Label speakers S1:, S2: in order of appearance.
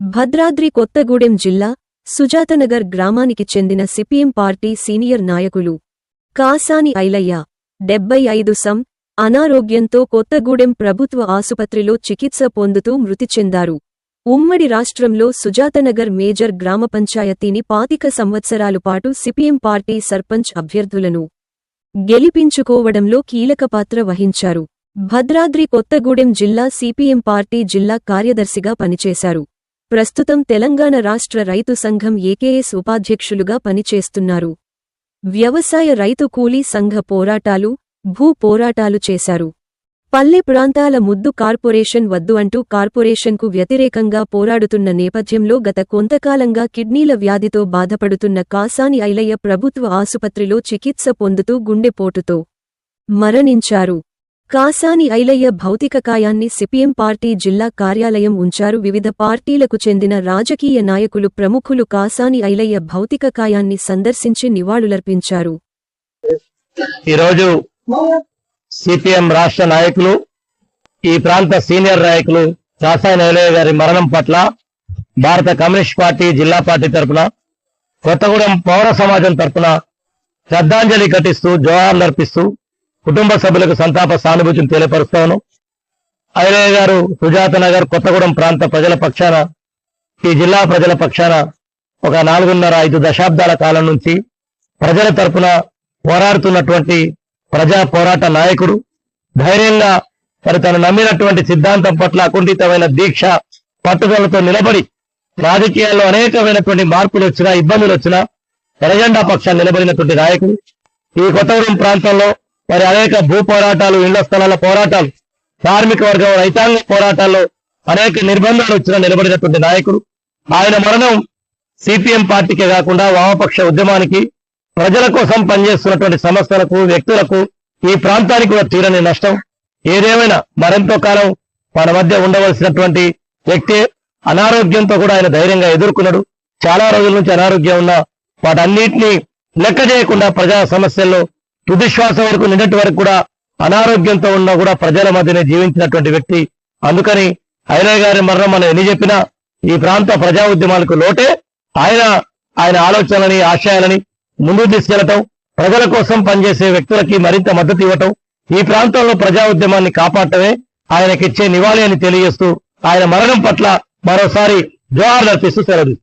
S1: భద్రాద్రి కొత్తగూడెం జిల్లా సుజాతనగర్ గ్రామానికి చెందిన సిపిఎం పార్టీ సీనియర్ నాయకులు కాసాని ఐలయ్య డెబ్బై ఐదు సం అనారోగ్యంతో కొత్తగూడెం ప్రభుత్వ ఆసుపత్రిలో చికిత్స పొందుతూ మృతి చెందారు. ఉమ్మడి రాష్ట్రంలో సుజాతనగర్ మేజర్ గ్రామ పంచాయతీని పాతిక సంవత్సరాలు పాటు సిపిఎం పార్టీ సర్పంచ్ అభ్యర్థులను గెలిపించుకోవడంలో కీలక పాత్ర వహించారు. భద్రాద్రి కొత్తగూడెం జిల్లా సిపిఎం పార్టీ జిల్లా కార్యదర్శిగా పనిచేశారు. ప్రస్తుతం తెలంగాణ రాష్ట్ర రైతు సంఘం ఏకేఎస్ ఉపాధ్యక్షులుగా పనిచేస్తున్నారు. వ్యవసాయ రైతు కూలీ సంఘ పోరాటాలు భూ పోరాటాలు చేశారు. పల్లె ప్రాంతాల ముద్దు కార్పొరేషన్ వద్దు అంటూ కార్పొరేషన్కు వ్యతిరేకంగా పోరాడుతున్న నేపథ్యంలో గత కొంతకాలంగా కిడ్నీల వ్యాధితో బాధపడుతున్న కాసాని ఐలయ్య ప్రభుత్వ ఆసుపత్రిలో చికిత్స పొందుతూ గుండెపోటుతో మరణించారు. కాసాని ఐలయ్య భౌతిక కాయాన్ని సిపిఎం పార్టీ జిల్లా కార్యాలయం ఉంచారు. వివిధ పార్టీలకు చెందిన రాజకీయ నాయకులు ప్రముఖులు కాసాని ఐలయ్య భౌతిక కాయాన్ని సందర్శించి నివాళులర్పించారు.
S2: ఈరోజు సిపిఎం రాష్ట్ర నాయకులు ఈ ప్రాంత సీనియర్ నాయకులు కాసాని ఐలయ్య గారి మరణం పట్ల భారత కమ్యూనిస్ట్ పార్టీ జిల్లా పార్టీ తరపున కొత్తగూడెం పౌర సమాజం తరపున శ్రద్ధాంజలి ఘటిస్తూ జోహార్లు అర్పిస్తూ కుటుంబ సభ్యులకు సంతాప సానుభూతిని తెలియపరుస్తాను. ఐరయ్య గారు సుజాత నగర్ కొత్తగూడెం ప్రాంత ప్రజల పక్షాన ఈ జిల్లా ప్రజల పక్షాన ఒక నాలుగున్నర ఐదు దశాబ్దాల కాలం నుంచి ప్రజల తరపున పోరాడుతున్నటువంటి ప్రజా పోరాట నాయకుడు. ధైర్యంగా మరి తను నమ్మినటువంటి సిద్ధాంతం పట్ల అకుంఠితమైన దీక్ష పట్టుదలతో నిలబడి రాజకీయాల్లో అనేకమైనటువంటి మార్పులు వచ్చినా ఇబ్బందులు వచ్చినా ఎరజెండా పక్షాన్ని నిలబడినటువంటి నాయకుడు. ఈ కొత్తగూడెం ప్రాంతంలో మరి అనేక భూ పోరాటాలు ఇళ్ళ స్థలాల పోరాటాలు కార్మిక వర్గం రైతాంగ పోరాటాల్లో అనేక నిర్బంధాలు వచ్చిన నిలబడినటువంటి నాయకుడు. ఆయన మరణం సిపిఎం పార్టీకే కాకుండా వామపక్ష ఉద్యమానికి ప్రజల కోసం పనిచేస్తున్నటువంటి సంస్థలకు వ్యక్తులకు ఈ ప్రాంతానికి కూడా తీరని నష్టం. ఏదేమైనా మరెంతో కాలం మన మధ్య ఉండవలసినటువంటి వ్యక్తి అనారోగ్యంతో కూడా ఆయన ధైర్యంగా ఎదుర్కొన్నాడు. చాలా రోజుల నుంచి అనారోగ్యం ఉన్న వాటన్నిటినీ లెక్క చేయకుండా ప్రజా సమస్యల్లో తుదిశ్వాస వరకు నిన్నటి వరకు కూడా అనారోగ్యంతో ఉన్నా కూడా ప్రజల మధ్యనే జీవించినటువంటి వ్యక్తి. అందుకని ఐలయ్య గారి మరణం మనం ఎన్ని చెప్పినా ఈ ప్రాంత ప్రజా ఉద్యమాలకు లోటే. ఆయన ఆయన ఆలోచనలని ఆశయాలని ముందుకు తీసుకెళ్ళటం ప్రజల కోసం పనిచేసే వ్యక్తులకి మరింత మద్దతు ఇవ్వటం ఈ ప్రాంతంలో ప్రజా ఉద్యమాన్ని కాపాడటమే ఆయనకిచ్చే నివాళి అని తెలియజేస్తూ ఆయన మరణం పట్ల మరోసారి జోహార్లు అర్పిస్తూ సెలవు